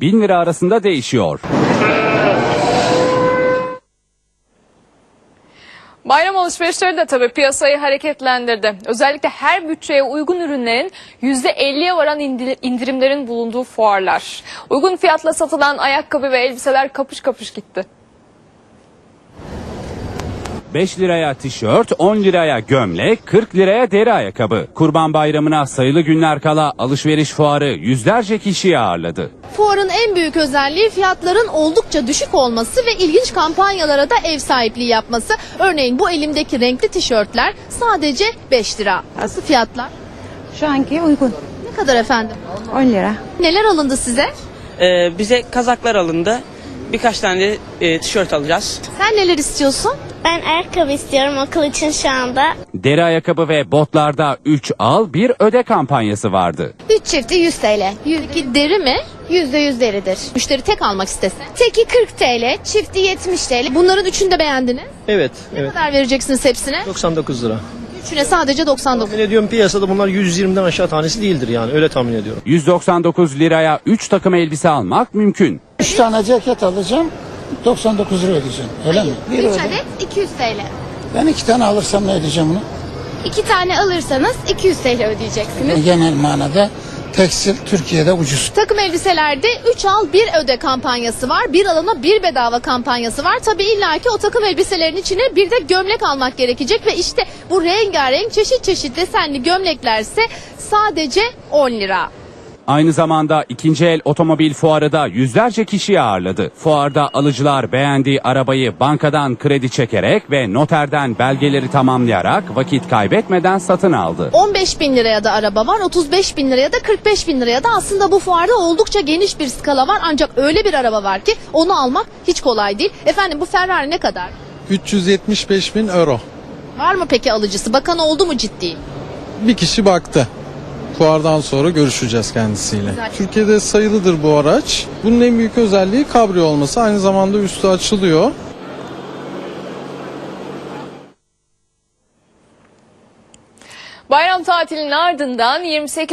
ile 1000 lira arasında değişiyor. Bayram alışverişleri de tabii piyasayı hareketlendirdi. Özellikle her bütçeye uygun ürünlerin %50'ye varan indi- indirimlerin bulunduğu fuarlar. Uygun fiyatla satılan ayakkabı ve elbiseler kapış kapış gitti. 5 liraya tişört, 10 liraya gömlek, 40 liraya deri ayakkabı. Kurban Bayramı'na sayılı günler kala alışveriş fuarı yüzlerce kişiyi ağırladı. Fuarın en büyük özelliği fiyatların oldukça düşük olması ve ilginç kampanyalara da ev sahipliği yapması. Örneğin bu elimdeki renkli tişörtler sadece 5 lira. Nasıl fiyatlar? Şu anki uygun. Ne kadar efendim? 10 lira. Neler alındı size? Ee, bize kazaklar alındı. Birkaç tane de e, tişört alacağız. Sen neler istiyorsun? Ben ayakkabı istiyorum okul için şu anda. Deri ayakkabı ve botlarda 3 al 1 öde kampanyası vardı. 3 çifti 100 TL. Peki deri mi? %100 deridir. Müşteri tek almak istese. Teki 40 TL, çifti 70 TL. Bunların üçünü de beğendiniz. Evet, Ne evet. kadar vereceksiniz hepsine? 99 lira. Üçüne sadece 99. Tahmin ediyorum piyasada bunlar 120'den aşağı tanesi değildir yani öyle tahmin ediyorum. 199 liraya 3 takım elbise almak mümkün. 3 tane ceket alacağım. 99 lira ödeyeceğim. Öyle mi? 3 adet 200 TL. Ben iki tane alırsam ne ödeyeceğim bunu? 2 tane alırsanız 200 TL ödeyeceksiniz. Genel manada tekstil Türkiye'de ucuz. Takım elbiselerde 3 al 1 öde kampanyası var. Bir alana bir bedava kampanyası var. Tabii illaki o takım elbiselerin içine bir de gömlek almak gerekecek ve işte bu rengarenk çeşit çeşit desenli gömleklerse sadece 10 lira. Aynı zamanda ikinci el otomobil fuarı da yüzlerce kişiyi ağırladı. Fuarda alıcılar beğendiği arabayı bankadan kredi çekerek ve noterden belgeleri tamamlayarak vakit kaybetmeden satın aldı. 15 bin liraya da araba var, 35 bin liraya da 45 bin liraya da aslında bu fuarda oldukça geniş bir skala var. Ancak öyle bir araba var ki onu almak hiç kolay değil. Efendim bu Ferrari ne kadar? 375 bin euro. Var mı peki alıcısı? Bakan oldu mu ciddi? Bir kişi baktı. Fuardan sonra görüşeceğiz kendisiyle. Türkiye'de sayılıdır bu araç. Bunun en büyük özelliği kabrio olması. Aynı zamanda üstü açılıyor. Bayram tatilinin ardından 28